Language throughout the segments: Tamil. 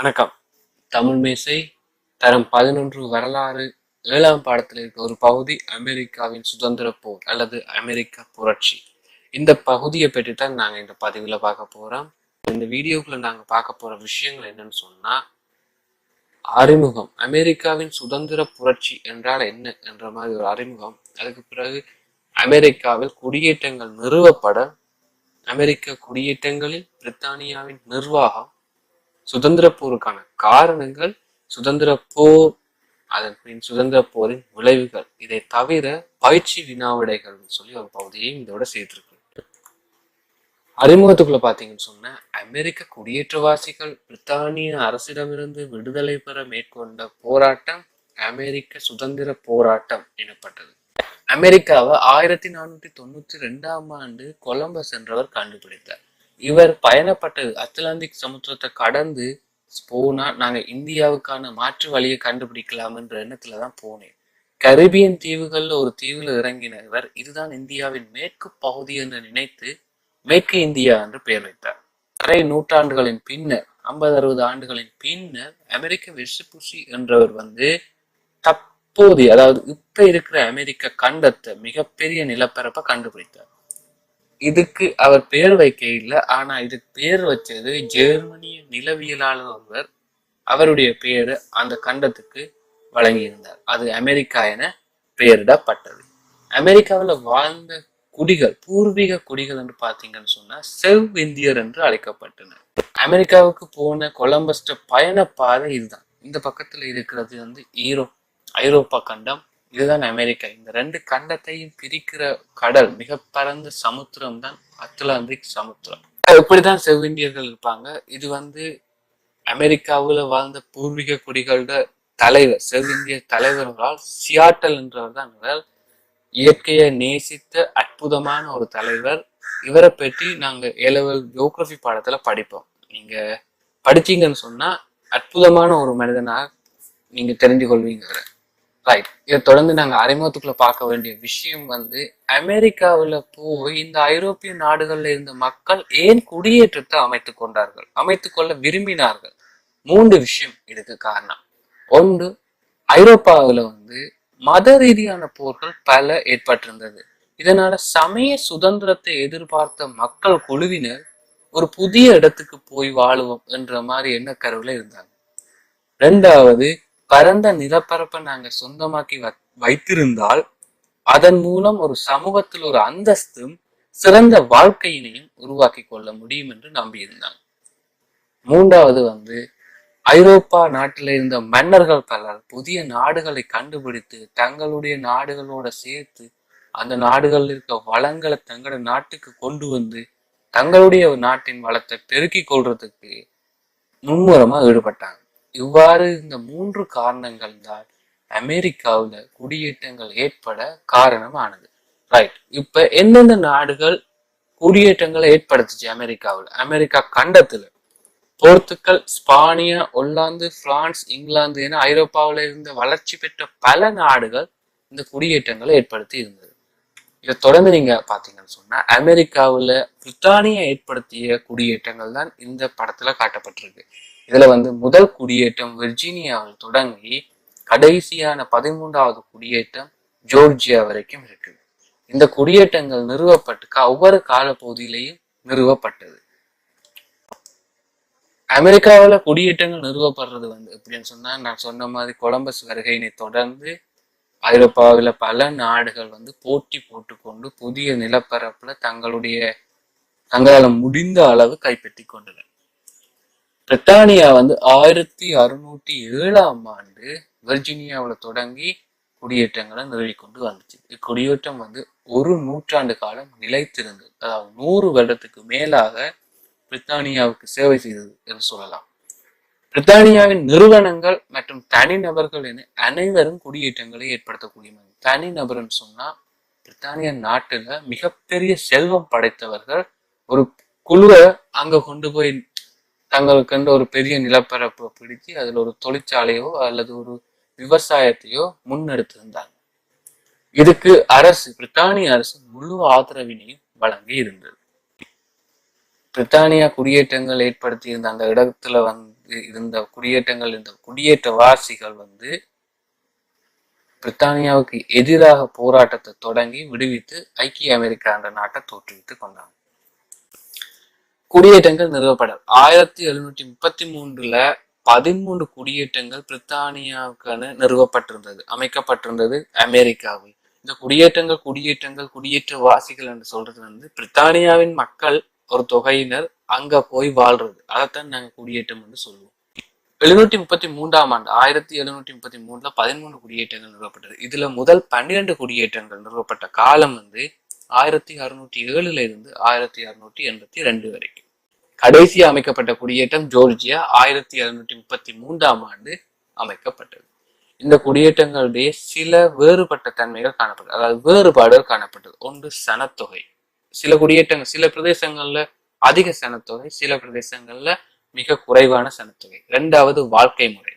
வணக்கம். தமிழ் மேசை தரம் பதினொன்று வரலாறு ஏழாம் பாடத்தில் இருக்க ஒரு பகுதி அமெரிக்காவின் சுதந்திர போர் அல்லது அமெரிக்க புரட்சி. இந்த பகுதியை பற்றி தான் நாங்கள் இந்த பதிவில் பார்க்க போகிறோம் இந்த வீடியோக்குள்ள நாங்கள் பார்க்க போகிற விஷயங்கள் என்னன்னு சொன்னால் அறிமுகம் அமெரிக்காவின் சுதந்திர புரட்சி என்றால் என்ன என்ற மாதிரி ஒரு அறிமுகம். அதுக்கு பிறகு அமெரிக்காவில் குடியேற்றங்கள் நிறுவப்பட அமெரிக்க குடியேற்றங்களில் பிரித்தானியாவின் நிர்வாகம் சுதந்திர போருக்கான காரணங்கள் சுதந்திர போர் அதன் பின் சுதந்திர போரின் விளைவுகள். இதை தவிர பயிற்சி வினாவிடைகள் சொல்லி ஒரு பகுதியையும் இதோட சேர்த்திருக்கு அறிமுகத்துக்குள்ள பாத்தீங்கன்னு சொன்ன அமெரிக்க குடியேற்றவாசிகள் பிரித்தானிய அரசிடமிருந்து விடுதலை பெற மேற்கொண்ட போராட்டம் அமெரிக்க சுதந்திர போராட்டம் எனப்பட்டது. அமெரிக்காவை ஆயிரத்தி நானூத்தி தொண்ணூத்தி ரெண்டாம் ஆண்டு கொலம்பஸ் என்றவர் கண்டுபிடித்தார். இவர் பயணப்பட்டது அத்லாந்திக் சமுத்திரத்தை கடந்து போனா நாங்க இந்தியாவுக்கான மாற்று வழியை கண்டுபிடிக்கலாம் என்ற எண்ணத்துல தான் போனேன். கரிபியன் தீவுகள்ல ஒரு தீவுல இறங்கின இவர் இதுதான் இந்தியாவின் மேற்கு பகுதி என்று நினைத்து மேற்கு இந்தியா என்று பெயர் வைத்தார். அரை நூற்றாண்டுகளின் பின்னர் ஐம்பது அறுபது ஆண்டுகளின் பின்னர் அமெரிக்க வெசுபுசி என்றவர் வந்து தற்போதைய அதாவது இப்ப இருக்கிற அமெரிக்க கண்டத்தை மிகப்பெரிய நிலப்பரப்பை கண்டுபிடித்தார். இதுக்கு அவர் பேர் வைக்க இல்லை. ஆனா இதுக்கு பேர் வச்சது ஜெர்மனிய நிலவியலாளர் ஒருவர். அவருடைய பெயர் அந்த கண்டத்துக்கு வழங்கியிருந்தார். அது அமெரிக்கா என பெயரிடப்பட்டது. அமெரிக்காவில் வாழ்ந்த குடிகள் பூர்வீக குடிகள் என்று பார்த்தீங்கன்னு சொன்னா செவ் இந்தியர் என்று அழைக்கப்பட்டனர். அமெரிக்காவுக்கு போன கொலம்பஸ்ட பயண பாதை இதுதான். இந்த பக்கத்துல இருக்கிறது வந்து ஈரோ ஐரோப்பா கண்டம் இதுதான் அமெரிக்கா. இந்த ரெண்டு கண்டத்தையும் பிரிக்கிற கடல் மிக பரந்த சமுத்திரம் தான் அத்லாந்திக் சமுத்திரம். இப்படிதான் செவ்விந்தியர்கள் இருப்பாங்க. இது வந்து அமெரிக்காவுல வாழ்ந்த பூர்வீக குடிகளோட தலைவர் செவ்விந்திய தலைவர்களால் சியாட்டல் என்றவர் தான் இவர். இயற்கையை நேசித்த அற்புதமான ஒரு தலைவர். இவரை பற்றி நாங்க ஏலவல் ஜியோகிரபி பாடத்துல படிப்போம். நீங்க படிச்சீங்கன்னு சொன்னா அற்புதமான ஒரு மனிதனாக நீங்க தெரிஞ்சு கொள்வீங்க ரைட் இதை தொடர்ந்து நாங்க அறிமுகத்துக்குள்ள பார்க்க வேண்டிய விஷயம் வந்து அமெரிக்காவுல போய் இந்த ஐரோப்பிய நாடுகள்ல இருந்த மக்கள் ஏன் குடியேற்றத்தை அமைத்துக் கொண்டார்கள்? அமைத்துக் கொள்ள விரும்பினார்கள். மூன்று விஷயம் இதுக்கு காரணம். ஒன்று ஐரோப்பாவுல வந்து மத ரீதியான போர்கள் பல ஏற்பட்டிருந்தது. இதனால சமய சுதந்திரத்தை எதிர்பார்த்த மக்கள் குழுவினர் ஒரு புதிய இடத்துக்கு போய் வாழுவோம் என்ற மாதிரி எண்ணக்கருவில் இருந்தாங்க. ரெண்டாவது பரந்த நிலப்பரப்பை நாங்க சொந்தமாக்கி வைத்திருந்தால் அதன் மூலம் ஒரு சமூகத்தில் ஒரு அந்தஸ்தும் சிறந்த வாழ்க்கையினையும் உருவாக்கி கொள்ள முடியும் என்று நம்பியிருந்தாங்க. மூன்றாவது வந்து ஐரோப்பா நாட்டில இருந்த மன்னர்கள் பலர் புதிய நாடுகளை கண்டுபிடித்து தங்களுடைய நாடுகளோட சேர்த்து அந்த நாடுகளில் இருக்க வளங்களை தங்களோட நாட்டுக்கு கொண்டு வந்து தங்களுடைய நாட்டின் வளத்தை பெருக்கிக் கொள்றதுக்கு மும்முரமா ஈடுபட்டாங்க. இவ்வாறு இந்த மூன்று காரணங்கள் தான் அமெரிக்காவில் குடியேற்றங்கள் ஏற்பட காரணமானது. ரைட் இப்ப எந்தெந்த நாடுகள் குடியேற்றங்களை ஏற்படுத்துச்சு அமெரிக்காவில்? அமெரிக்கா கண்டத்துல. போர்த்துக்கல் ஸ்பானியா ஒல்லாந்து பிரான்ஸ் இங்கிலாந்து என ஐரோப்பாவில் இருந்த வளர்ச்சி பெற்ற பல நாடுகள் இந்த குடியேற்றங்களை ஏற்படுத்தி இருந்தது. இதை தொடர்ந்து நீங்க பாத்தீங்கன்னு சொன்னா அமெரிக்காவுல பிரித்தானியா ஏற்படுத்திய குடியேற்றங்கள் தான் இந்த படத்துல காட்டப்பட்டிருக்கு. இதுல வந்து முதல் குடியேற்றம் விர்ஜீனியாவில் தொடங்கி கடைசியான பதிமூன்றாவது குடியேற்றம் ஜோர்ஜியா வரைக்கும் இருக்கு இந்த குடியேற்றங்கள் நிறுவப்பட்டு ஒவ்வொரு காலப்பகுதியிலையும் நிறுவப்பட்டது. அமெரிக்காவில் குடியேற்றங்கள் நிறுவப்படுறது வந்து எப்படின்னு சொன்னா நான் சொன்ன மாதிரி கொலம்பஸ் வருகையினை தொடர்ந்து ஐரோப்பாவில் பல நாடுகள் வந்து போட்டி போட்டுக்கொண்டு புதிய நிலப்பரப்புல தங்களுடைய தங்களால் முடிந்த அளவு கைப்பற்றி கொண்டனர். பிரித்தானியா வந்து ஆயிரத்தி அறுநூற்றி ஏழாம் ஆண்டு வெர்ஜீனியாவில் தொடங்கி குடியேற்றங்களை நிறுவி கொண்டு வந்துச்சு. இக்குடியேற்றம் வந்து ஒரு நூற்றாண்டு காலம் நிலைத்திருந்தது. அதாவது நூறு வருடத்துக்கு மேலாக பிரித்தானியாவுக்கு சேவை செய்தது என்று சொல்லலாம். பிரித்தானியாவின் நிறுவனங்கள் மற்றும் தனிநபர்கள் என அனைவரும் குடியேற்றங்களை ஏற்படுத்தக்கூடிய தனிநபர்னு சொன்னா பிரித்தானிய நாட்டுல மிகப்பெரிய செல்வம் படைத்தவர்கள் ஒரு குழுவை அங்க கொண்டு போய் தங்களுக்கென்று ஒரு பெரிய நிலப்பரப்பை பிடித்து அதில் ஒரு தொழிற்சாலையோ அல்லது ஒரு விவசாயத்தையோ முன்னெடுத்திருந்தாங்க. இதுக்கு அரசு பிரித்தானிய அரசு முழு ஆதரவினையும் வழங்கி இருந்தது. பிரித்தானியா குடியேற்றங்கள் ஏற்படுத்தி இருந்த அந்த இடத்துல வந்து இருந்த குடியேற்றங்கள் இருந்த குடியேற்றவாசிகள் வந்து பிரித்தானியாவுக்கு எதிராக போராட்டத்தை தொடங்கி விடுவித்து ஐக்கிய அமெரிக்கா என்ற நாட்டை தோற்றுவித்து கொண்டாங்க. குடியேற்றங்கள் நிறுவப்படல். ஆயிரத்தி எழுநூற்றி முப்பத்தி மூன்றுல பதிமூன்று குடியேற்றங்கள் பிரித்தானியாவுக்கான நிறுவப்பட்டிருந்தது அமைக்கப்பட்டிருந்தது அமெரிக்காவில். இந்த குடியேற்றங்கள் குடியேற்றங்கள் குடியேற்ற வாசிகள் என்று சொல்றது வந்து பிரித்தானியாவின் மக்கள் ஒரு தொகையினர் அங்க போய் வாழ்றது. அதைத்தான் நாங்க குடியேற்றம் என்று சொல்லுவோம். எழுநூற்றி முப்பத்தி மூன்றாம் ஆண்டு ஆயிரத்தி எழுநூற்றி முப்பத்தி மூணுல பதிமூன்று குடியேற்றங்கள் நிறுவப்பட்டது. இதுல முதல் பன்னிரண்டு குடியேற்றங்கள் நிறுவப்பட்ட காலம் வந்து ஆயிரத்தி அறுநூற்றி ஏழுல இருந்து ஆயிரத்தி அறுநூற்றி எண்பத்தி ரெண்டு வரைக்கும். கடைசி அமைக்கப்பட்ட குடியேற்றம் ஜோர்ஜியா ஆயிரத்தி அறுநூற்றி முப்பத்தி மூன்றாம் ஆண்டு அமைக்கப்பட்டது. இந்த குடியேற்றங்களுடைய சில வேறுபட்ட தன்மைகள் காணப்பட்டது. அதாவது வேறுபாடுகள் காணப்பட்டது. ஒன்று சனத்தொகை. சில குடியேற்றங்கள் சில பிரதேசங்கள்ல அதிக சனத்தொகை சில பிரதேசங்கள்ல மிக குறைவான சனத்தொகை. இரண்டாவது வாழ்க்கை முறை.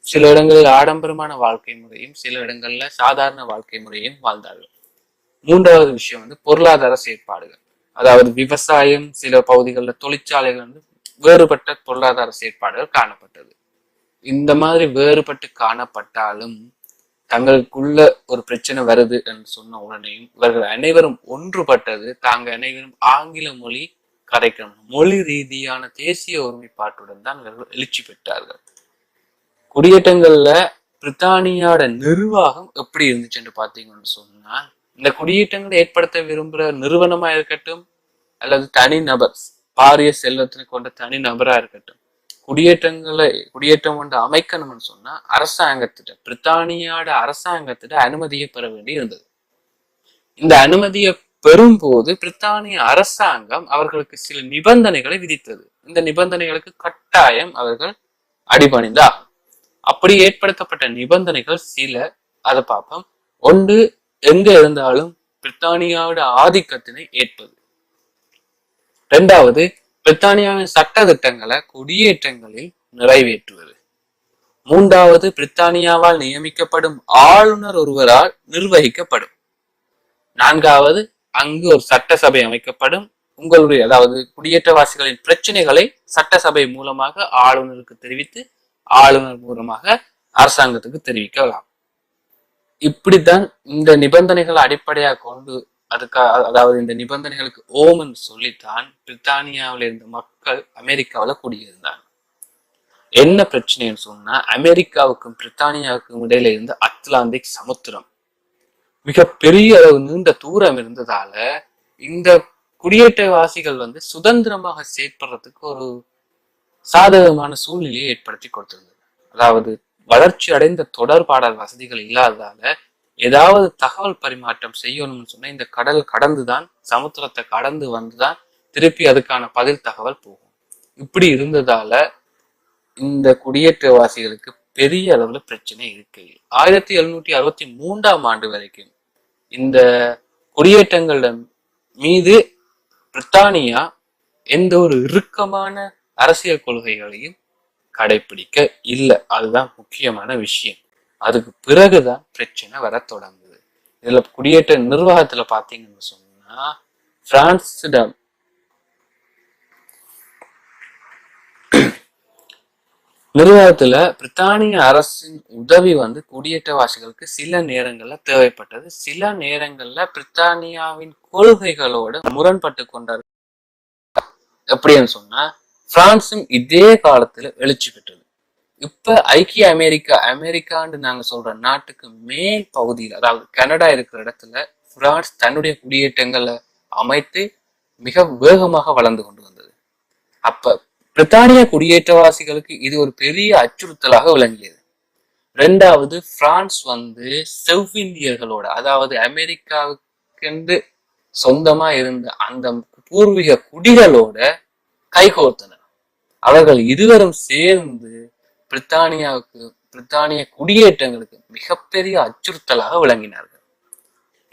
சில இடங்களில் ஆடம்பரமான வாழ்க்கை முறையும் சில இடங்கள்ல சாதாரண வாழ்க்கை முறையும் வாழ்ந்தார்கள். மூன்றாவது விஷயம் வந்து பொருளாதார செயற்பாடுகள். அதாவது விவசாயம் சில பகுதிகளில் தொழிற்சாலைகள் வந்து வேறுபட்ட பொருளாதார செயற்பாடுகள் காணப்பட்டது. இந்த மாதிரி வேறுபட்டு காணப்பட்டாலும் தங்களுக்குள்ள ஒரு பிரச்சனை வருது என்று சொன்ன உடனேயும் இவர்கள் அனைவரும் ஒன்றுபட்டது. தாங்கள் அனைவரும் ஆங்கில மொழி கரைக்கணும். மொழி ரீதியான தேசிய ஒருமைப்பாட்டுடன் தான் இவர்கள் எழுச்சி பெற்றார்கள். குடியேற்றங்கள்ல பிரித்தானியோட நிர்வாகம் எப்படி இருந்துச்சுன்னு பார்த்தீங்கன்னு சொன்னா இந்த குடியேற்றங்களை ஏற்படுத்த விரும்புற நிறுவனமா இருக்கட்டும் அல்லது தனி நபர் பாரிய செல்வத்தினை கொண்ட தனி நபரா இருக்கட்டும் குடியேற்றங்களை குடியேற்றம் கொண்டு அமைக்கணும்னு சொன்னா அரசாங்கத்திட்ட பிரித்தானியாவோட அரசாங்கத்திட்ட அனுமதியை பெற வேண்டி இருந்தது. இந்த அனுமதியை பெறும்போது பிரித்தானிய அரசாங்கம் அவர்களுக்கு சில நிபந்தனைகளை விதித்தது. இந்த நிபந்தனைகளுக்கு கட்டாயம் அவர்கள் அடிபணிந்தா அப்படி ஏற்படுத்தப்பட்ட நிபந்தனைகள் சில அதை பார்ப்போம். ஒன்று எங்க இருந்தாலும் பிரித்தானியாவோட ஆதிக்கத்தினை ஏற்பது. இரண்டாவது பிரித்தானியாவின் சட்ட திட்டங்களை குடியேற்றங்களில் நிறைவேற்றுவது. மூன்றாவது பிரித்தானியாவால் நியமிக்கப்படும் ஆளுநர் ஒருவரால் நிர்வகிக்கப்படும். நான்காவது அங்கு ஒரு சட்டசபை அமைக்கப்படும். உங்களுடைய அதாவது குடியேற்றவாசிகளின் பிரச்சனைகளை சட்டசபை மூலமாக ஆளுநருக்கு தெரிவித்து ஆளுநர் மூலமாக அரசாங்கத்துக்கு தெரிவிக்கலாம். இப்படித்தான் இந்த நிபந்தனைகளை அடிப்படையாக கொண்டு அதுக்காக அதாவது இந்த நிபந்தனைகளுக்கு ஓமன் சொல்லித்தான் பிரித்தானியாவில் இருந்த மக்கள் அமெரிக்காவில் குடியிருந்தாங்க என்ன பிரச்சனைன்னு சொன்னா அமெரிக்காவுக்கும் பிரித்தானியாவுக்கும் இடையில இருந்த அட்லாண்டிக் சமுத்திரம். மிக பெரிய அளவு நீண்ட தூரம் இருந்ததால இந்த குடியேற்றவாசிகள் வந்து சுதந்திரமாக செயற்படுறதுக்கு ஒரு சாதகமான சூழ்நிலையை ஏற்படுத்தி கொடுத்திருந்தது. அதாவது வளர்ச்சி அடைந்த தொடர்பாடல் வசதிகள் இல்லாததால ஏதாவது தகவல் பரிமாற்றம் செய்யணும்னு சொன்னா இந்த கடல் கடந்துதான் சமுத்திரத்தை கடந்து வந்துதான் திருப்பி அதுக்கான பதில் தகவல் போகும். இப்படி இருந்ததால இந்த குடியேற்றவாசிகளுக்கு பெரிய அளவுல பிரச்சனை இருக்கு. ஆயிரத்தி எழுநூத்தி அறுபத்தி மூன்றாம் ஆண்டு வரைக்கும் இந்த குடியேற்றங்கள மீது பிரித்தானியா எந்த ஒரு இறுக்கமான அரசியல் கொள்கைகளையும் கடைபிடிக்க இல்லை. அதுதான் முக்கியமான விஷயம். அதுக்கு பிறகுதான் பிரச்சனை வர தொடங்குது. இதுல குடியேற்ற நிர்வாகத்துல பாத்தீங்கன்னு சொன்னா பிரான்சிடம் நிர்வாகத்துல பிரித்தானிய அரசின் உதவி வந்து குடியேற்றவாசிகளுக்கு சில நேரங்கள்ல தேவைப்பட்டது. சில நேரங்கள்ல பிரித்தானியாவின் கொள்கைகளோட முரண்பட்டு கொண்டார் எப்படின்னு சொன்னா பிரான்சும் இதே காலத்துல எழுச்சி பெற்றது. இப்ப ஐக்கிய அமெரிக்கா அமெரிக்கான்னு நாங்க சொல்ற நாட்டுக்கு மேல் பகுதியில் அதாவது கனடா இருக்கிற இடத்துல பிரான்ஸ் தன்னுடைய குடியேற்றங்களை அமைத்து மிக வேகமாக வளர்ந்து கொண்டு வந்தது. அப்ப பிரித்தானிய குடியேற்றவாசிகளுக்கு இது ஒரு பெரிய அச்சுறுத்தலாக விளங்கியது. ரெண்டாவது பிரான்ஸ் வந்து செவ்விந்தியர்களோட அதாவது அமெரிக்காவுக்கென்று சொந்தமா இருந்த அந்த பூர்வீக குடிகளோட கைகோர்த்தனர். அவர்கள் இருவரும் சேர்ந்து பிரித்தானியாவுக்கு பிரித்தானிய குடியேற்றங்களுக்கு மிகப்பெரிய அச்சுறுத்தலாக விளங்கினார்கள்.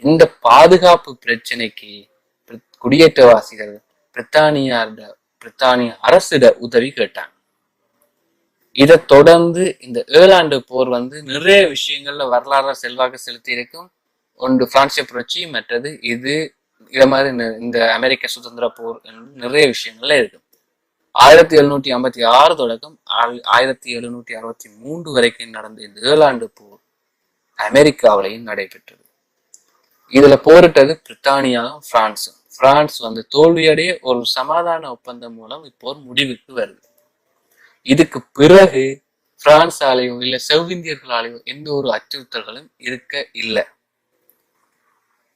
இந்த பாதுகாப்பு பிரச்சனைக்கு குடியேற்றவாசிகள் பிரித்தானியார்ட பிரித்தானிய அரசிட உதவி கேட்டாங்க. இதை தொடர்ந்து இந்த ஏழாண்டு போர் வந்து நிறைய விஷயங்கள்ல வரலாறு செல்வாக்கு செலுத்தி இருக்கும் ஒன்று பிரான்சிய புரட்சி மற்றது இது இத மாதிரி இந்த அமெரிக்க சுதந்திர போர் நிறைய விஷயங்கள்ல இருக்கும் ஆயிரத்தி எழுநூற்றி ஐம்பத்தி ஆறு தொடக்கம் ஆயிரத்தி எழுநூற்றி அறுபத்தி மூன்று வரைக்கும் நடந்த இந்த ஏழாண்டு போர் அமெரிக்காவிலையும் நடைபெற்றது. இதுல போரிட்டது பிரித்தானியாவும் பிரான்ஸும் பிரான்ஸ் வந்து தோல்வியடைய ஒரு சமாதான ஒப்பந்தம் மூலம் இப்போர் முடிவுக்கு வருது. இதுக்கு பிறகு பிரான்ஸாலேயோ இல்ல செவ்விந்தியர்களாலேயோ எந்த ஒரு அச்சுறுத்தல்களும் இருக்க இல்லை.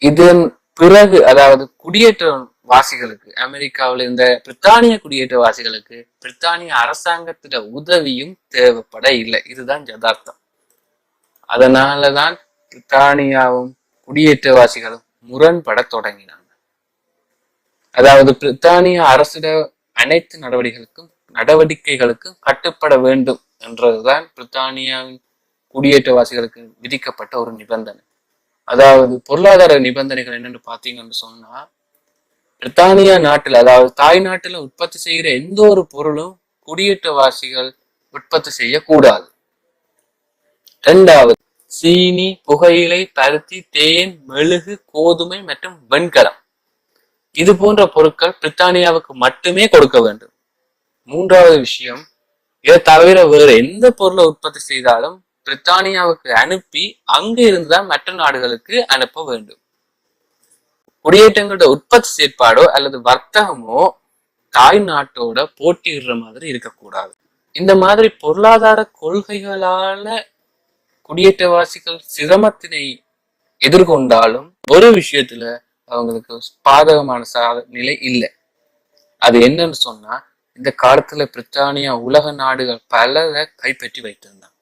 இதன் பிறகு அதாவது குடியேற்ற வாசிகளுக்கு அமெரிக்காவில் இருந்த பிரித்தானிய குடியேற்ற வாசிகளுக்கு பிரித்தானிய அரசாங்கத்திட உதவியும் தேவைப்பட இல்லை. இதுதான் யதார்த்தம். அதனாலதான் பிரித்தானியாவும் குடியேற்றவாசிகளும் முரண்பட தொடங்கினாங்க. அதாவது பிரித்தானிய அரசிட அனைத்து நடவடிக்கைகளுக்கும் நடவடிக்கைகளுக்கும் கட்டுப்பட வேண்டும் என்றதுதான் பிரித்தானியாவின் குடியேற்றவாசிகளுக்கு விதிக்கப்பட்ட ஒரு நிபந்தனை. அதாவது பொருளாதார நிபந்தனைகள் என்னன்னு பார்த்தீங்கன்னு சொன்னா பிரித்தானியா நாட்டில் அதாவது தாய் நாட்டில் உற்பத்தி செய்கிற எந்த ஒரு பொருளும் குடியேற்றவாசிகள் உற்பத்தி செய்யக்கூடாது. இரண்டாவது சீனி புகையிலை பருத்தி தேன் மெழுகு கோதுமை மற்றும் வெண்கலம். இது போன்ற பொருட்கள் பிரித்தானியாவுக்கு மட்டுமே கொடுக்க வேண்டும். மூன்றாவது விஷயம் இதை தவிர வேறு எந்த பொருளை உற்பத்தி செய்தாலும் பிரித்தானியாவுக்கு அனுப்பி அங்கு இருந்துதான் மற்ற நாடுகளுக்கு அனுப்ப வேண்டும். குடியேற்றங்களோட உற்பத்தி செயற்பாடோ அல்லது வர்த்தகமோ தாய் நாட்டோட போட்டியிடுற மாதிரி இருக்கக்கூடாது. இந்த மாதிரி பொருளாதார கொள்கைகளால குடியேற்றவாசிகள் சிரமத்தினை எதிர்கொண்டாலும் ஒரு விஷயத்துல அவங்களுக்கு பாதகமான சாத நிலை இல்லை. அது என்னன்னு சொன்னா இந்த காலத்துல பிரித்தானியா உலக நாடுகள் பலரை கைப்பற்றி வைத்திருந்தாங்க.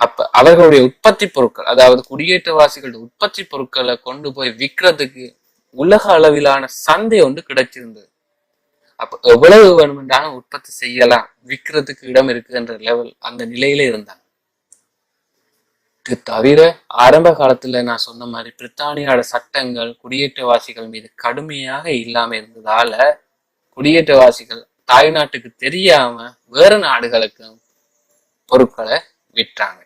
அப்ப அவர்களுடைய உற்பத்தி பொருட்கள் அதாவது குடியேற்றவாசிகளுடைய உற்பத்தி பொருட்களை கொண்டு போய் விற்கிறதுக்கு உலக அளவிலான சந்தை ஒன்று கிடைச்சிருந்தது. அப்ப எவ்வளவு வேணுமென்றாலும் உற்பத்தி செய்யலாம். விற்கிறதுக்கு இடம் இருக்குன்ற லெவல் அந்த நிலையில இருந்தாங்க இது தவிர ஆரம்ப காலத்துல நான் சொன்ன மாதிரி பிரித்தானியோட சட்டங்கள் குடியேற்றவாசிகள் மீது கடுமையாக இல்லாம இருந்ததால குடியேற்றவாசிகள் தாய் நாட்டுக்கு தெரியாம வேற நாடுகளுக்கு பொருட்களை விற்றாங்க.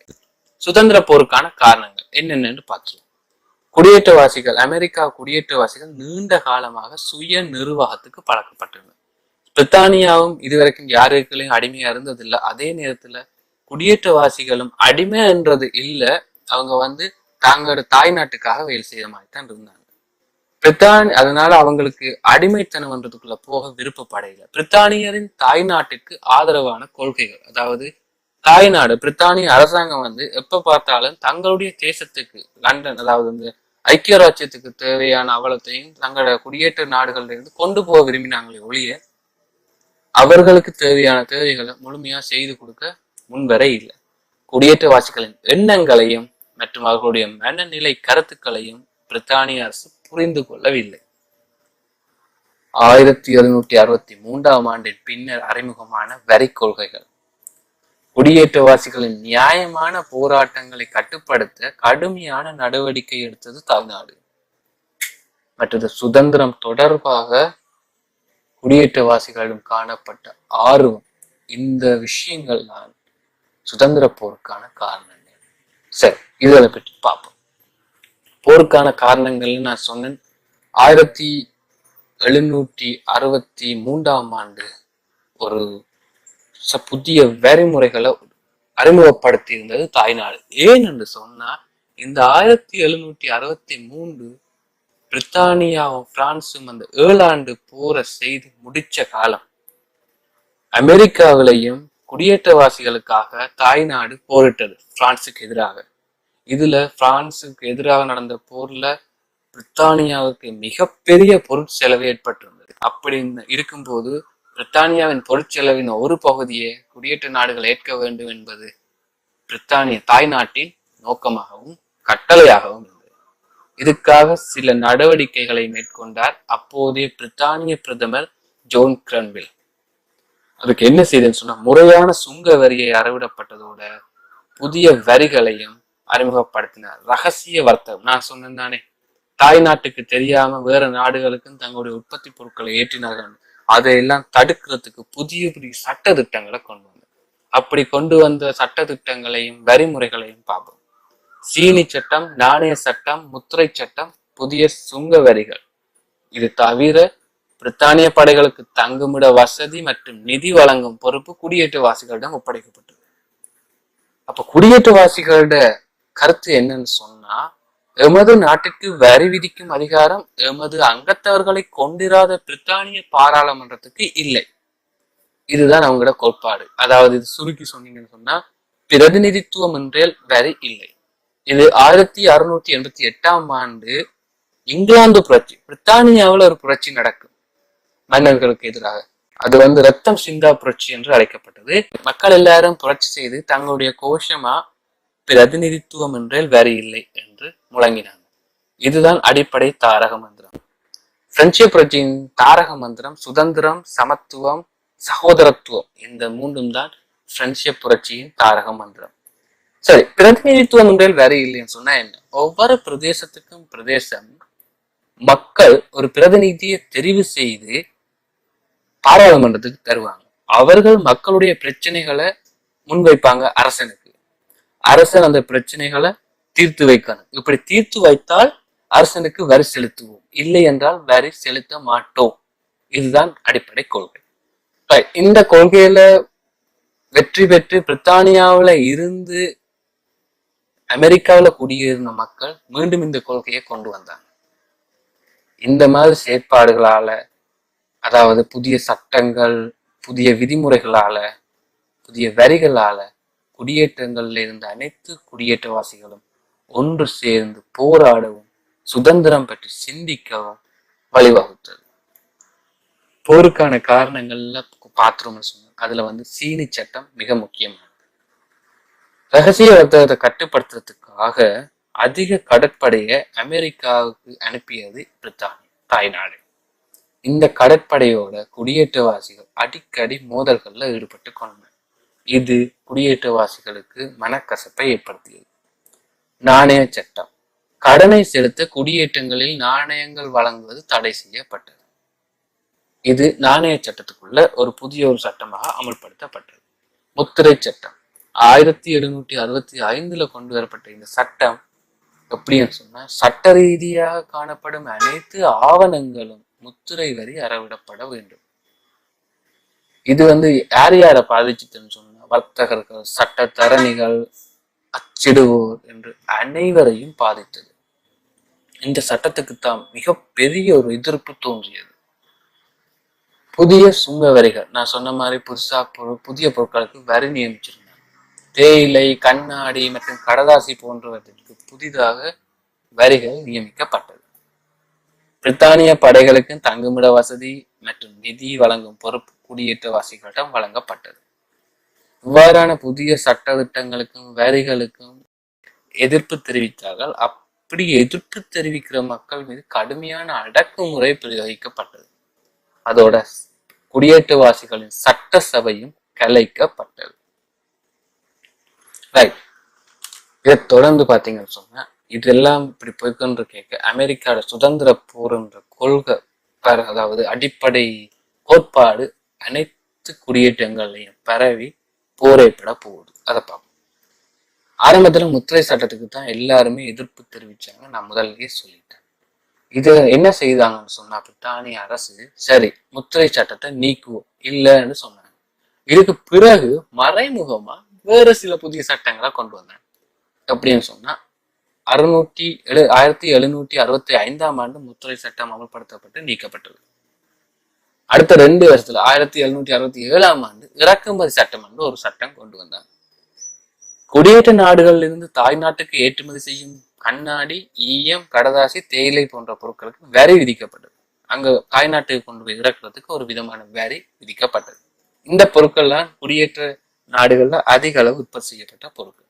சுதந்திர போருக்கான காரணங்கள் என்னென்னு பார்த்துருவோம் குடியேற்றவாசிகள் அமெரிக்கா குடியேற்றவாசிகள் நீண்ட காலமாக சுய நிர்வாகத்துக்கு பழக்கப்பட்டிருந்தனர் பிரித்தானியாவும் இதுவரைக்கும் யாருக்குள்ளயும் அடிமையா இருந்ததில்லை. அதே நேரத்துல குடியேற்றவாசிகளும் அடிமைன்றது இல்ல. அவங்க வந்து தாங்களோட தாய் நாட்டுக்காக வேலை செய்யற மாதிரி தான் இருந்தாங்க. பிரித்தானி அதனால அவங்களுக்கு அடிமைத்தனம்ன்றதுக்குள்ள போக விருப்பப்படையில பிரித்தானியரின் தாய் நாட்டுக்கு ஆதரவான கொள்கைகள் அதாவது தாய்நாடு பிரித்தானிய அரசாங்கம் வந்து எப்ப பார்த்தாலும் தங்களுடைய தேசத்துக்கு லண்டன் அதாவது இந்த ஐக்கிய ராஜ்யத்துக்கு தேவையான அவலத்தையும் தங்களோட குடியேற்ற நாடுகளிலிருந்து கொண்டு போக விரும்பினாங்களே ஒழிய அவர்களுக்கு தேவையான தேவைகளை முழுமையா செய்து கொடுக்க முன்வரை இல்லை. குடியேற்றவாசிகளின் எண்ணங்களையும் மற்றும் அவர்களுடைய மனநிலை கருத்துக்களையும் பிரித்தானிய அரசு புரிந்து கொள்ளவில்லை. ஆயிரத்தி எழுநூற்றி அறுபத்தி மூன்றாம் ஆண்டின் பின்னர் அறிமுகமான வரி கொள்கைகள் குடியேற்றவாசிகளின் நியாயமான போராட்டங்களை கட்டுப்படுத்த கடுமையான நடவடிக்கை எடுத்தது தமிழ்நாடு. மற்றது சுதந்திரம் தொடர்பாக குடியேற்றவாசிகளிடம் காணப்பட்ட ஆர்வம் இந்த விஷயங்கள் தான் சுதந்திர போருக்கான காரணங்கள். சரி இதுகளை பற்றி பார்ப்போம். போருக்கான காரணங்கள்னு நான் சொன்னேன். ஆயிரத்தி எழுநூற்றி அறுபத்தி மூன்றாம் ஆண்டு ஒரு புதிய வரைமுறைகளை அறிமுகப்படுத்தி இருந்தது தாய்நாடு. ஏன் என்று சொன்னா இந்த ஆயிரத்தி எழுநூற்றி அறுபத்தி மூன்று பிரித்தானியாவும் பிரான்சும் அந்த ஏழாண்டு போரை செய்து முடிச்ச காலம். அமெரிக்காவிலையும் குடியேற்றவாசிகளுக்காக தாய்நாடு போரிட்டது பிரான்சுக்கு எதிராக. இதுல பிரான்சுக்கு எதிராக நடந்த போர்ல பிரித்தானியாவுக்கு மிகப்பெரிய பொருட்செலவு ஏற்பட்டிருந்தது. அப்படி இருக்கும்போது பிரித்தானியாவின் பொருட்செலவின் ஒரு பகுதியை குடியேற்ற நாடுகள் ஏற்க வேண்டும் என்பது பிரித்தானிய தாய்நாட்டின் நோக்கமாகவும் கட்டளையாகவும் இருந்தது. இதுக்காக சில நடவடிக்கைகளை மேற்கொண்டார் அப்போதைய பிரித்தானிய பிரதமர் ஜோன் கிரன்வில் அதுக்கு என்ன செய்தேன்னு சொன்னா முறையான சுங்க வரியை அறவிடப்பட்டதோட புதிய வரிகளையும் அறிமுகப்படுத்தினார். ரகசிய வர்த்தகம் நான் சொன்னேன் தானே. தாய் நாட்டுக்கு தெரியாம வேற நாடுகளுக்கும் தங்களுடைய உற்பத்தி பொருட்களை ஏற்றினார்கள். அதையெல்லாம் தடுக்கிறதுக்கு புதிய புதிய சட்ட திட்டங்களை கொண்டு வந்தேன். அப்படி கொண்டு வந்த சட்ட திட்டங்களையும் வரிமுறைகளையும் பார்ப்போம். சீனி சட்டம் நாணய சட்டம் முத்திரை சட்டம் புதிய சுங்க வரிகள். இது தவிர பிரித்தானிய படைகளுக்கு தங்குமிட வசதி மற்றும் நிதி வழங்கும் பொறுப்பு குடியேற்றவாசிகளிடம் ஒப்படைக்கப்பட்டது. அப்ப குடியேற்றவாசிகளோட கருத்து என்னன்னு சொன்னா எமது நாட்டிற்கு வரி விதிக்கும் அதிகாரம் எமது அங்கத்தவர்களை கொண்டிராத பிரித்தானிய பாராளுமன்றத்துக்கு இல்லை. இதுதான் அவங்களோட கோட்பாடு. அதாவது இது சுருக்கி சொன்னீங்கன்னு சொன்னா பிரதிநிதித்துவம் என்றேல் வரி இல்லை. இது ஆயிரத்தி அறுநூத்தி எண்பத்தி எட்டாம் ஆண்டு இங்கிலாந்து புரட்சி பிரித்தானியாவில் ஒரு புரட்சி நடக்கும் மன்னர்களுக்கு எதிராக. அது வந்து ரத்தம் சிந்தா புரட்சி என்று அழைக்கப்பட்டது. மக்கள் எல்லாரும் புரட்சி செய்து தங்களுடைய கோஷமா பிரதிநிதித்துவம் என்றேல் வரி இல்லை என்று முழங்கினாங்க. இதுதான் அடிப்படை தாரக மந்திரம். பிரெஞ்சு புரட்சியின் தாரக மந்திரம் சுதந்திரம் சமத்துவம் சகோதரத்துவம் இந்த மூன்றும் தான் பிரெஞ்சு புரட்சியின் தாரக மந்திரம். சரி பிரதிநிதித்துவம் முறையில் வேற இல்லைன்னு சொன்னா என்ன? ஒவ்வொரு பிரதேசத்துக்கும் பிரதேசம் மக்கள் ஒரு பிரதிநிதியை தெரிவு செய்து பாராளுமன்றத்துக்கு தருவாங்க. அவர்கள் மக்களுடைய பிரச்சனைகளை முன்வைப்பாங்க அரசனுக்கு. அரசன் அந்த பிரச்சனைகளை தீர்த்து வைக்கணும். இப்படி தீர்த்து வைத்தால் அரசனுக்கு வரி செலுத்துவோம். இல்லை என்றால் வரி செலுத்த மாட்டோம். இதுதான் அடிப்படை கொள்கை. இந்த கொள்கையில வெற்றி பெற்று பிரித்தானியாவில் இருந்து அமெரிக்காவில் குடியேறின மக்கள் மீண்டும் இந்த கொள்கையை கொண்டு வந்தாங்க. இந்த மாதிரி செயற்பாடுகளால அதாவது புதிய சட்டங்கள் புதிய விதிமுறைகளால புதிய வரிகளால குடியேற்றங்களில் இருந்த அனைத்து குடியேற்றவாசிகளும் ஒன்று சேர்ந்து போராடவும் சுதந்திரம் பற்றி சிந்திக்கவும் வழிவகுத்தது. போருக்கான காரணங்கள்ல பாத்திரம்னு சொன்னோம் அதுல வந்து சீனி சட்டம் மிக முக்கியமானது. ரகசிய வர்த்தகத்தை கட்டுப்படுத்துறதுக்காக அதிக கடற்படையை அமெரிக்காவுக்கு அனுப்பியது பிரித்தானியா தாய்நாடு. இந்த கடற்படையோட குடியேற்றவாசிகள் அடிக்கடி மோதல்கள்ல ஈடுபட்டு கொண்டனர். இது குடியேற்றவாசிகளுக்கு மனக்கசப்பை ஏற்படுத்தியது. நாணய சட்டம் கடனை செலுத்த குடியேற்றங்களில் நாணயங்கள் வழங்குவது தடை செய்யப்பட்டது. இது நாணய சட்டத்துக்குள்ள ஒரு புதிய ஒரு சட்டமாக அமல்படுத்தப்பட்டது. முத்திரை சட்டம். ஆயிரத்தி எழுநூற்றி அறுபத்தி ஐந்துல கொண்டு வரப்பட்ட இந்த சட்டம் எப்படின்னு சொன்னா சட்ட ரீதியாக காணப்படும் அனைத்து ஆவணங்களும் முத்திரை வரி அறவிடப்பட வேண்டும். இது வந்து யார் யாரை பாதிச்சுதுன்னு சொன்னா வர்த்தகர்கள் சட்டத்தரணிகள் சிடுவோர் என்று அனைவரையும் பாதித்தது. இந்த சட்டத்துக்கு தான் மிகப்பெரிய ஒரு எதிர்ப்பு தோன்றியது. புதிய சுங்க வரிகள் நான் சொன்ன மாதிரி புதுசா புதிய பொருட்களுக்கு வரி நியமிச்சிருந்தாங்க. தேயிலை கண்ணாடி மற்றும் கடலாசி போன்றவற்றிற்கு புதிதாக வரிகள் நியமிக்கப்பட்டது. பிரித்தானிய படைகளுக்கு தங்குமிட வசதி மற்றும் நிதி வழங்கும் பொறுப்பு குடியேற்றவாசிகளிடம் வழங்கப்பட்டது. இவ்வாறான புதிய சட்ட திட்டங்களுக்கும் வரிகளுக்கும் எதிர்ப்பு தெரிவித்தார்கள். அப்படி எதிர்ப்பு தெரிவிக்கிற மக்கள் மீது கடுமையான அடக்குமுறை பிரயோகிக்கப்பட்டது. அதோட குடியேற்றவாசிகளின் சட்ட சபையும் கலைக்கப்பட்டது. ரைட் இதை தொடர்ந்து பாத்தீங்கன்னு சொன்னா இதெல்லாம் இப்படி போய்க்கொண்டு கேட்க அமெரிக்காவோட சுதந்திர போர்ன்ற கொள்கை அதாவது அடிப்படை கோட்பாடு அனைத்து குடியேற்றங்களையும் பரவி போரைப்பட போகுது. அதை பார்ப்போம். ஆரம்பத்துல முத்திரை சட்டத்துக்கு தான் எல்லாருமே எதிர்ப்பு தெரிவிச்சாங்க நான் முதல்லயே சொல்லிட்டேன். இது என்ன செய்தாங்கன்னு சொன்னா பிரித்தானிய அரசு சரி முத்திரை சட்டத்தை நீக்குவோம் இல்லைன்னு சொன்னாங்க. இதுக்கு பிறகு மறைமுகமா வேறு சில புதிய சட்டங்களை கொண்டு வந்தாங்க. எப்படின்னு சொன்னா அறுநூற்றி எழு ஆயிரத்தி எழுநூற்றி அறுபத்தி ஐந்தாம் ஆண்டு முத்துறை சட்டம் அமல்படுத்தப்பட்டு நீக்கப்பட்டது. அடுத்த ரெண்டு வருஷத்துல ஆயிரத்தி எழுநூற்றி அறுபத்தி ஏழாம் ஆண்டு இறக்குமதி சட்டம் என்று ஒரு சட்டம் கொண்டு வந்தாங்க. குடியேற்ற நாடுகளில் இருந்து தாய் நாட்டுக்கு ஏற்றுமதி செய்யும் கண்ணாடி ஈயம் கடதாசி தேயிலை போன்ற பொருட்களுக்கு வரி விதிக்கப்பட்டது. அங்க தாய் நாட்டுக்கு கொண்டு போய் இறக்குறதுக்கு ஒரு விதமான வரி விதிக்கப்பட்டது. இந்த பொருட்கள்லாம் குடியேற்ற நாடுகள்ல அதிக அளவு உற்பத்தி செய்யப்பட்ட பொருட்கள்.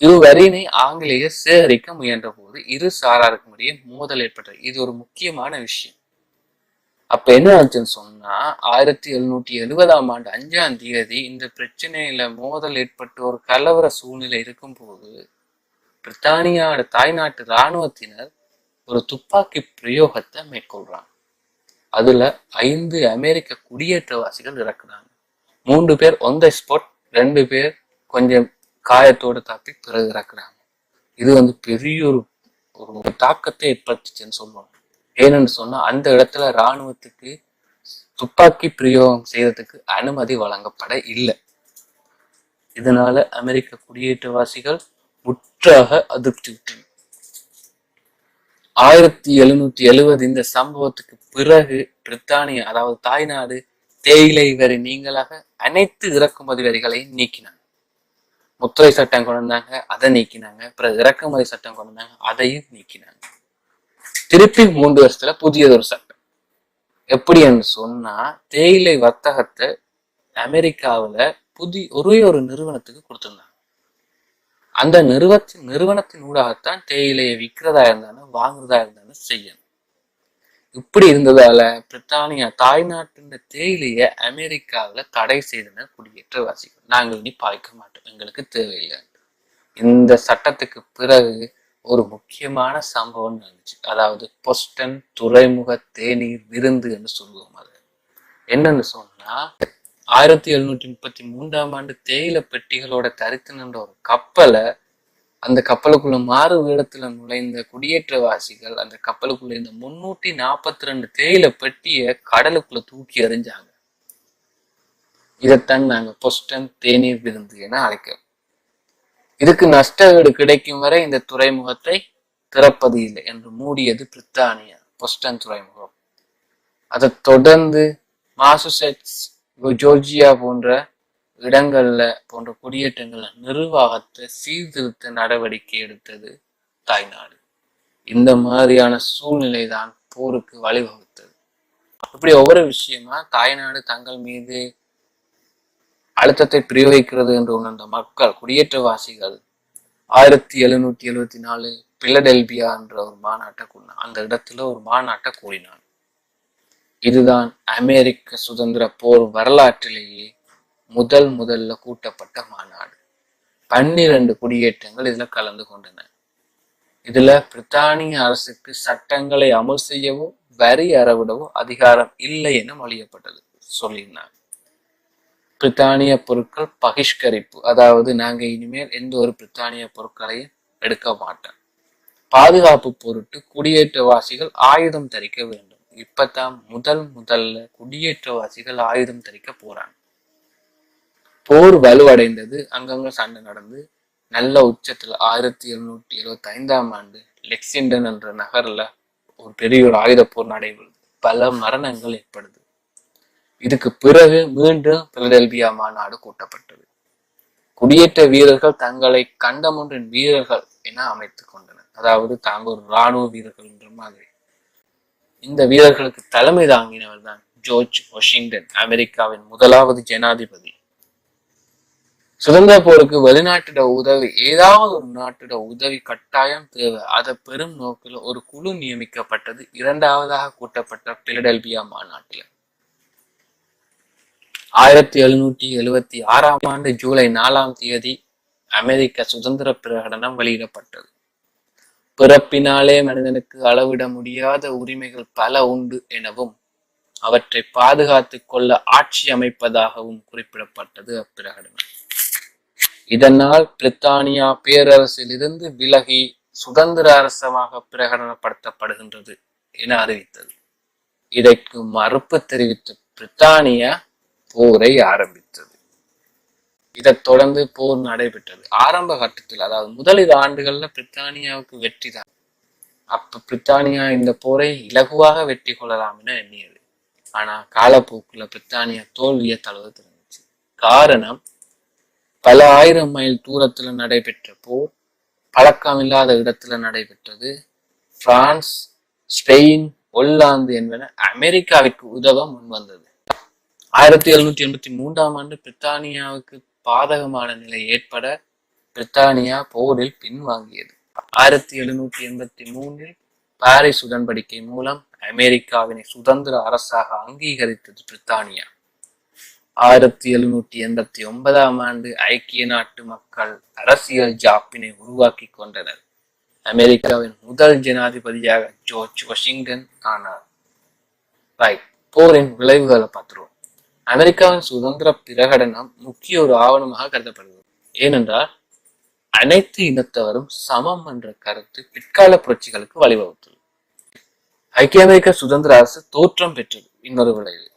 இவ் வரியினை ஆங்கிலேயர் சேகரிக்க முயன்ற போது இரு சாராருக்கும் இடையே மோதல் ஏற்பட்டது. இது ஒரு முக்கியமான விஷயம். அப்ப என்ன ஆச்சுன்னு சொன்னா ஆயிரத்தி எழுநூற்றி எழுபதாம் ஆண்டு அஞ்சாம் தேதி இந்த பிரச்சனையில மோதல் ஏற்பட்டு ஒரு கலவர சூழ்நிலை இருக்கும் போது பிரித்தானியாவோட தாய்நாட்டு இராணுவத்தினர் ஒரு துப்பாக்கி பிரயோகத்தை மேற்கொள்றாங்க. அதுல ஐந்து அமெரிக்க குடியேற்றவாசிகள் இறக்குறாங்க. மூன்று பேர் ஒன் த ஸ்பாட் ரெண்டு பேர் கொஞ்சம் காயத்தோடு தாக்கி பிறகு இறக்குறாங்க. இது வந்து பெரிய ஒரு ஒரு தாக்கத்தை ஏற்படுத்துச்சுன்னு சொல்லுவாங்க. ஏன்னு சொன்னா அந்த இடத்துல இராணுவத்துக்கு துப்பாக்கி பிரயோகம் செய்யறதுக்கு அனுமதி வழங்கப்பட இல்லை. இதனால அமெரிக்க குடியேற்றவாசிகள் முற்றாக அதிருப்தி விட்டனர் ஆயிரத்தி எழுநூத்தி எழுவது இந்த சம்பவத்துக்கு பிறகு பிரித்தானியா அதாவது தாய்நாடு தேயிலை வரி நீங்களாக அனைத்து இறக்குமதி வரிகளையும் நீக்கினாங்க. முத்திரை சட்டம் கொண்டு வந்தாங்க அதை நீக்கினாங்க. பிறகு இறக்குமதி சட்டம் கொண்டு வந்தாங்க அதையும் நீக்கினாங்க. திருப்பி மூன்று வருஷத்துல புதியதொரு சட்டம் எப்படின்னு சொன்னா தேயிலை வர்த்தகத்தை அமெரிக்காவுல புதிய ஒரே ஒரு நிறுவனத்துக்கு கொடுத்திருந்தாங்க. அந்த நிறுவனத்தின் நிறுவனத்தின் ஊடாகத்தான் தேயிலையை விற்கிறதா இருந்தாலும் வாங்குறதா இருந்தாலும் செய்யணும். இப்படி இருந்ததால பிரித்தானியா தாய்நாட்டின் தேயிலையை அமெரிக்காவில் தடை செய்தனர் குடியேற்றவாசிகள் நாங்கள் இனி பாய்க்க மாட்டோம். எங்களுக்கு தேவையில்லை. இந்த சட்டத்துக்கு பிறகு ஒரு முக்கியமான சம்பவம் நடந்துச்சு அதாவது பொஸ்டன் துறைமுக தேநீர் விருந்து என்று சொல்லுவோம் அது. என்னன்னு சொன்னா ஆயிரத்தி எழுநூற்றி முப்பத்தி மூன்றாம் ஆண்டு தேயிலை பெட்டிகளோட தரித்து நின்ற ஒரு கப்பலை அந்த கப்பலுக்குள்ள மாறு வேடத்துல நுழைந்த குடியேற்றவாசிகள் அந்த கப்பலுக்குள்ள இந்த முன்னூத்தி நாற்பத்தி ரெண்டு தேயிலை பெட்டியை கடலுக்குள்ள தூக்கி எறிஞ்சாங்க. இதைத்தான் நாங்க பொஸ்டன் தேநீர் விருந்து என அழைக்கிறோம். இதுக்கு நஷ்டஈடு கிடைக்கும் வரை இந்த துறைமுகத்தை திறப்பது இல்லை என்று மூடியது பிரித்தானியா பொஸ்டன் துறைமுகம். அதை தொடர்ந்து மாசுசெட்ஸ் ஜோர்ஜியா போன்ற இடங்கள்ல போன்ற குடியேற்றங்கள்ல நிர்வாகத்தை சீர்திருத்த நடவடிக்கை எடுத்தது தாய்நாடு. இந்த மாதிரியான சூழ்நிலை தான் போருக்கு வழிவகுத்தது. அப்படி ஒவ்வொரு விஷயமா தாய்நாடு தங்கள் மீது அழுத்தத்தை பிரயோகிக்கிறது என்று உணர்ந்த மக்கள் குடியேற்றவாசிகள் ஆயிரத்தி எழுநூத்தி எழுவத்தி நாலு பிலடெல்பியா என்ற ஒரு மாநாட்டை கூடினான் அந்த இடத்துல ஒரு மாநாட்டை கூடினான். இதுதான் அமெரிக்க சுதந்திர போர் வரலாற்றிலேயே முதல் முதல்ல கூட்டப்பட்ட மாநாடு. பன்னிரண்டு குடியேற்றங்கள் இதுல கலந்து கொண்டன. இதுல பிரித்தானிய அரசுக்கு சட்டங்களை அமல் செய்யவோ வரி அறவிடவோ அதிகாரம் இல்லை என மொழியப்பட்டது சொல்லியிருந்தாங்க பிரித்தானிய பொருட்கள் பகிஷ்கரிப்பு. அதாவது நாங்க இனிமேல் எந்த ஒரு பிரித்தானிய பொருட்களையும் எடுக்க மாட்டோம். பாதுகாப்பு பொருட்டு குடியேற்றவாசிகள் ஆயுதம் தரிக்க வேண்டும். இப்பதான் முதல் முதல்ல குடியேற்றவாசிகள் ஆயுதம் தரிக்க போறாங்க. போர் வலுவடைந்தது. அங்கங்க சண்டை நடந்து நல்ல உச்சத்துல ஆயிரத்தி எழுநூற்றி எழுபத்தி ஐந்தாம் ஆண்டு லெக்சிண்டன் என்ற நகர்ல ஒரு பெரிய ஒரு ஆயுத போர் நடைபெறுது. பல மரணங்கள் ஏற்படுது. இதுக்கு பிறகு மீண்டும் பிலடெல்பியா மாநாடு கூட்டப்பட்டது. குடியேற்ற வீரர்கள் தங்களை கண்டமொன்றின் வீரர்கள் என அமைத்துக் கொண்டனர். அதாவது தாங்க ஒரு இராணுவ வீரர்கள் என்ற மாதிரி. இந்த வீரர்களுக்கு தலைமை தாங்கினவர் தான் ஜோர்ஜ் வாஷிங்டன் அமெரிக்காவின் முதலாவது ஜனாதிபதி. சுதந்திர போருக்கு வெளிநாட்டிட உதவி ஏதாவது ஒரு நாட்டிட உதவி கட்டாயம் தேவை. அதை பெரும் நோக்கில் ஒரு குழு நியமிக்கப்பட்டது. இரண்டாவதாக கூட்டப்பட்ட பிலடெல்பியா மாநாட்டில். ஆயிரத்தி எழுநூற்றி எழுவத்தி ஆறாம் ஆண்டு ஜூலை நாலாம் தேதி அமெரிக்க சுதந்திர பிரகடனம் வெளியிடப்பட்டது. பிறப்பினாலே மனிதனுக்கு அளவிட முடியாத உரிமைகள் பல உண்டு எனவும் அவற்றை பாதுகாத்துக் கொள்ள ஆட்சி அமைப்பதாகவும் குறிப்பிடப்பட்டது அப்பிரகடனம். இதனால் பிரித்தானியா பேரரசிலிருந்து விலகி சுதந்திர அரசமாக பிரகடனப்படுத்தப்படுகின்றது என அறிவித்தது. இதற்கு மறுப்பு தெரிவித்த பிரித்தானியா போரை ஆரம்பித்தது. இதைத் தொடர்ந்து போர் நடைபெற்றது. ஆரம்ப கட்டத்தில் அதாவது முதலிரு ஆண்டுகள்ல பிரித்தானியாவுக்கு வெற்றி தான். அப்ப பிரித்தானியா இந்த போரை இலகுவாக வெற்றி கொள்ளலாம் என எண்ணியது. ஆனா காலப்போக்குல பிரித்தானியா தோல்வியை தழுவ தெரிஞ்சிச்சு காரணம் பல ஆயிரம் மைல் தூரத்துல நடைபெற்ற போர் பழக்கம் இல்லாத இடத்துல நடைபெற்றது. பிரான்ஸ் ஸ்பெயின் ஒல்லாந்து என்பன அமெரிக்காவிற்கு உதவ முன்வந்தது. ஆயிரத்தி எழுநூத்தி எண்பத்தி மூன்றாம் ஆண்டு பிரித்தானியாவுக்கு பாதகமான நிலை ஏற்பட பிரித்தானியா போரில் பின்வாங்கியது. ஆயிரத்தி எழுநூத்தி எண்பத்தி மூன்றில் பாரிஸ் உடன்படிக்கை மூலம் அமெரிக்காவினை சுதந்திர அரசாக அங்கீகரித்தது பிரித்தானியா. ஆயிரத்தி எழுநூற்றி எண்பத்தி ஒன்பதாம் ஆண்டு ஐக்கிய நாட்டு மக்கள் அரசியல் ஜாப்பினை உருவாக்கி கொண்டனர். அமெரிக்காவின் முதல் ஜனாதிபதியாக ஜோர்ஜ் வாஷிங்டன் ஆனார். ரைட் போரின் விளைவுகளை பார்த்துருவோம். அமெரிக்காவின் சுதந்திர பிரகடனம் முக்கிய ஒரு ஆவணமாக கருதப்படுகிறது. ஏனென்றால் அனைத்து இனத்தவரும் சமம் என்ற கருத்து பிற்கால புரட்சிகளுக்கு வழிவகுத்தது. ஐக்கிய அமெரிக்க சுதந்திர அரசு தோற்றம் பெற்றது இன்னொரு விளைவு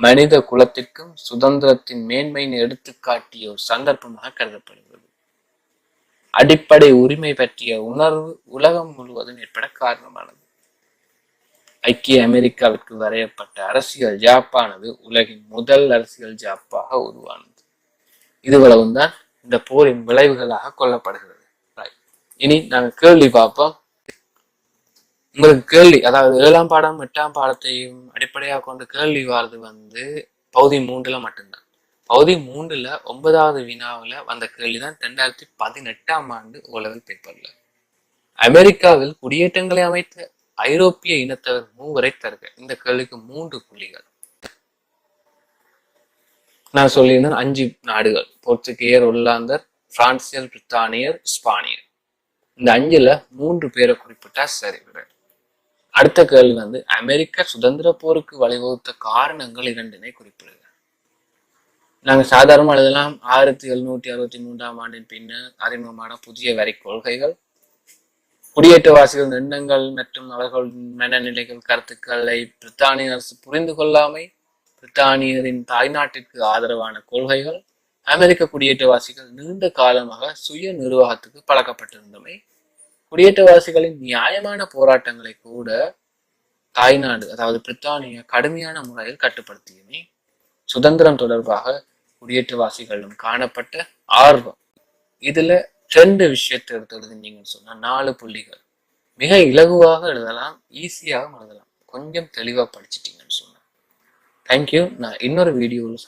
மனித குலத்திற்கும் சுதந்திரத்தின் மேன்மையின் எடுத்துக்காட்டிய ஒரு சந்தர்ப்பமாக கருதப்படுகிறது. அடிப்படை உரிமை பற்றிய உணர்வு உலகம் முழுவதும் ஏற்பட காரணமானது. ஐக்கிய அமெரிக்காவிற்கு வரையப்பட்ட அரசியல் ஜாப்பானது உலகின் முதல் அரசியல் ஜாப்பாக உருவானது. இதுவளவும் தான் இந்த போரின் விளைவுகளாக கொல்லப்படுகிறது இனி நாங்கள் கேள்வி பார்ப்போம். உங்களுக்கு கேள்வி அதாவது ஏழாம் பாடம் எட்டாம் பாடத்தையும் அடிப்படையாக கொண்டு கேள்வி வாரது வந்து பகுதி மூன்றுல மட்டும்தான். பகுதி மூன்றுல ஒன்பதாவது வினாவுல வந்த கேள்வி தான் ரெண்டாயிரத்தி பதினெட்டாம் ஆண்டு உலக பேப்பர்ல அமெரிக்காவில் குடியேற்றங்களை அமைத்த ஐரோப்பிய இனத்தவர் மூவரை தருக. இந்த கேள்விக்கு மூன்று புள்ளிகள். நான் சொல்லியிருந்தேன் அஞ்சு நாடுகள். போர்த்துகேயர் ஒல்லாந்தர் பிரான்சியர் பிரித்தானியர் ஸ்பானியர். இந்த அஞ்சுல மூன்று பேரை குறிப்பிட்டா சரி அடுத்த கேள்வி வந்து அமெரிக்க சுதந்திர போருக்கு வழிவகுத்த காரணங்கள் இரண்டினை குறிப்பிடுங்க நாங்க சாதாரணமாக எழுதலாம் ஆயிரத்தி எழுநூற்றி அறுபத்தி மூன்றாம் ஆண்டின் பின்னர் அறிமுகமான புதிய வரி கொள்கைகள் குடியேற்றவாசிகளின் எண்ணங்கள் மற்றும் அவர்களின் மனநிலைகள் கருத்துக்களை பிரித்தானிய அரசு புரிந்து கொள்ளாமை பிரித்தானியரின் தாய்நாட்டிற்கு ஆதரவான கொள்கைகள் அமெரிக்க குடியேற்றவாசிகள் நீண்ட காலமாக சுய நிர்வாகத்துக்கு பழக்கப்பட்டிருந்தமை குடியேற்றவாசிகளின் நியாயமான போராட்டங்களை கூட தாய்நாடு அதாவது பிரித்தானியா கடுமையான முறையில் கட்டுப்படுத்தியமை சுதந்திரம் தொடர்பாக குடியேற்றவாசிகளிடம் காணப்பட்ட ஆர்வம். இதுல ரெண்டு விஷயத்தை எடுத்து எழுதுனீங்கன்னு சொன்னா நாலு புள்ளிகள். மிக இலகுவாக எழுதலாம் ஈஸியாகவும் எழுதலாம். கொஞ்சம் தெளிவா படிச்சிட்டீங்கன்னு சொன்னேன் தேங்க்யூ நான் இன்னொரு வீடியோவில்